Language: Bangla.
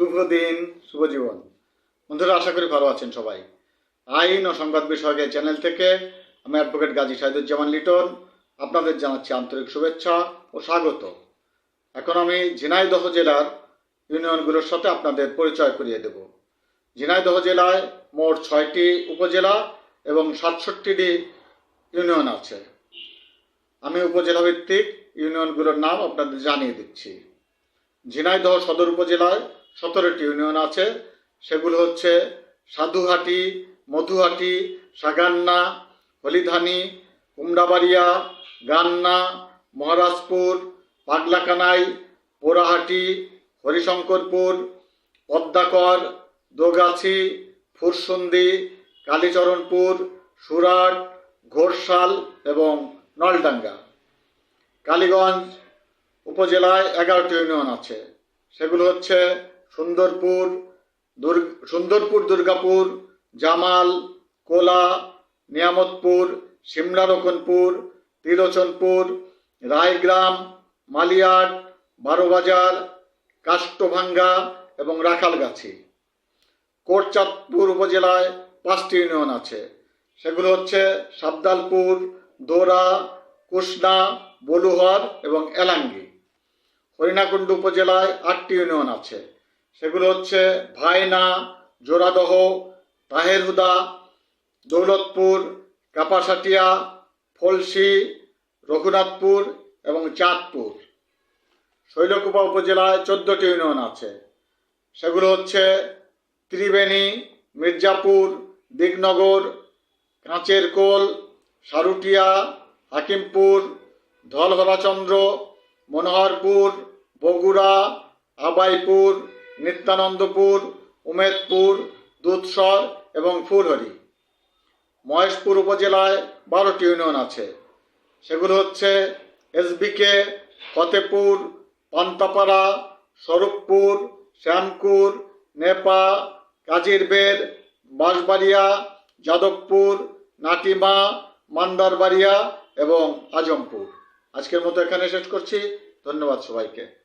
শুভ দিন শুভ জীবন বন্ধুরা, আশা করি ভালো আছেন সবাই। আইন ও সংবাদ বিষয়ক এই চ্যানেল থেকে আমি অ্যাডভোকেট গাজী শাহিদুজ্জামান লিটন। আপনাদের জানাচ্ছি আন্তরিক শুভেচ্ছা ও স্বাগত। এখন আমি ঝিনাইদহ জেলার ইউনিয়নগুলোর সাথে আপনাদের পরিচয় করিয়ে দেব। ঝিনাইদহ জেলায় মোট ছয়টি উপজেলা এবং সাতষট্টিটি ইউনিয়ন আছে। আমি উপজেলা ভিত্তিক ইউনিয়নগুলোর নাম আপনাদের জানিয়ে দিচ্ছি। ঝিনাইদহ সদর উপজেলায় সতেরোটি ইউনিয়ন আছে। সেগুলো হচ্ছে সাধুহাটি, মধুহাটি, সাগান্না, হলিধানি, কুমড়াবাড়িয়া, গান্না, মহারাজপুর, পাগলাকানাই, পোড়াহাটি, হরিশঙ্করপুর, পদ্মাকর, দোগাছি, ফুরসুন্দি, কালীচরণপুর, সুরাট ঘোরশাল এবং নলডাঙ্গা। কালীগঞ্জ উপজেলায় এগারোটি ইউনিয়ন আছে। সেগুলো হচ্ছে সুন্দরপুর সুন্দরপুর, দুর্গাপুর, জামাল, কোলা, নিয়ামতপুর সিমলা রকনপুর তিলোচনপুর, রায়গ্রাম, মালিয়াট, বারোবাজার কাষ্টভাঙ্গা এবং রাখালগাছি। কোটচাঁদপুর উপজেলায় পাঁচটি ইউনিয়ন আছে। সেগুলো হচ্ছে সাবদালপুর, দোরা কুষ্ণা বলুহর এবং এলাঙ্গি। হরিণাকুণ্ড উপজেলায় আটটি ইউনিয়ন আছে। সেগুলো হচ্ছে ভাইনা জোড়াদহ তাহেরহুদা, দৌলতপুর, কাপাসাটিয়া, ফলসি, রঘুনাথপুর এবং চাঁদপুর। শৈলকুপা উপজেলায় চোদ্দটি ইউনিয়ন আছে। সেগুলো হচ্ছে ত্রিবেণী, মির্জাপুর, দিগনগর কাঁচের কোল সারুটিয়া, হাকিমপুর, ধলহরাচন্দ্র, মনোহরপুর, বগুড়া, আবাইপুর নিত্যানন্দপুর, উমেদপুর, দুধসর এবং ফুলহরি। মহেশপুর উপজেলায় বারোটি ইউনিয়ন আছে। সেগুলো হচ্ছে এসবিকে, ফতেপুর, পান্তাপাড়া, স্বরূপপুর শ্যামপুর নেপা কাজিরবের বাঁশবাড়িয়া, যাদবপুর, নাটিমা, মান্দারবাড়িয়া এবং আজমপুর। আজকের মতো এখানে শেষ করছি। ধন্যবাদ সবাইকে।